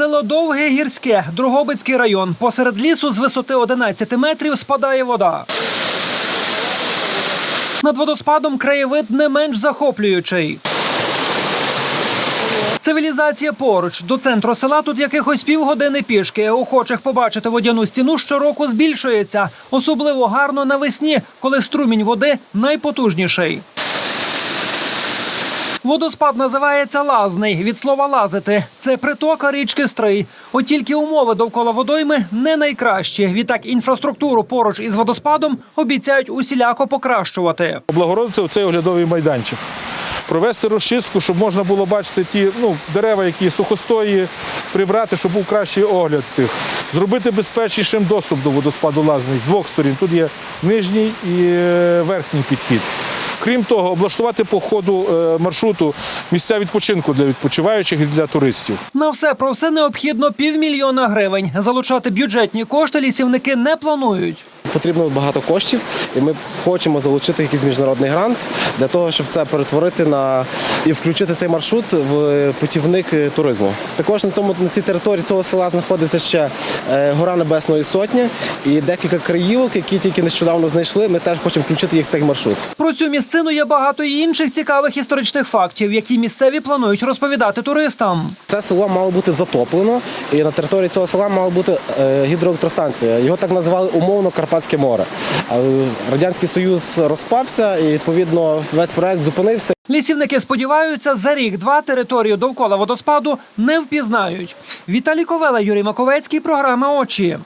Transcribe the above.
Село Довге Гірське, Другобицький район. Посеред лісу з висоти 11 метрів спадає вода. Над водоспадом краєвид не менш захоплюючий. Цивілізація поруч до центру села тут якихось півгодини пішки. Охочих побачити водяну стіну щороку збільшується, особливо гарно навесні, коли струмінь води найпотужніший. Водоспад називається Лазний від слова лазити. Це притока річки Стрий. От тільки умови довкола водойми не найкращі. Відтак інфраструктуру поруч із водоспадом обіцяють усіляко покращувати. облагородити цей оглядовий майданчик. Провести розчистку, щоб можна було бачити ті ну, дерева, які сухостої, прибрати, щоб був кращий огляд тих. Зробити безпечнішим доступ до водоспаду лазний з двох сторін. Тут є нижній і е, верхній підхід. Крім того, облаштувати по ходу е, маршруту місця відпочинку для відпочиваючих і для туристів. На все про все необхідно півмільйона гривень. Залучати бюджетні кошти лісівники не планують. Потрібно багато коштів, і ми хочемо залучити якийсь міжнародний грант для того, щоб це перетворити на і включити цей маршрут в путівник туризму. Також на цьому на цій території цього села знаходиться ще е, гора Небесної Сотні і декілька краївок, які тільки нещодавно знайшли. Ми теж хочемо включити їх в цей маршрут. Про цю місцину є багато і інших цікавих історичних фактів, які місцеві планують розповідати туристам. Це село мало бути затоплено, і на території цього села мала бути е, гідроелектростанція. Його так називали умовно Карпатське море. Радянський Союз розпався, і відповідно весь проект зупинився. Лісівники сподіваються, за рік-два територію довкола водоспаду не впізнають. Віталій Ковела, Юрій Маковецький, програма Очі.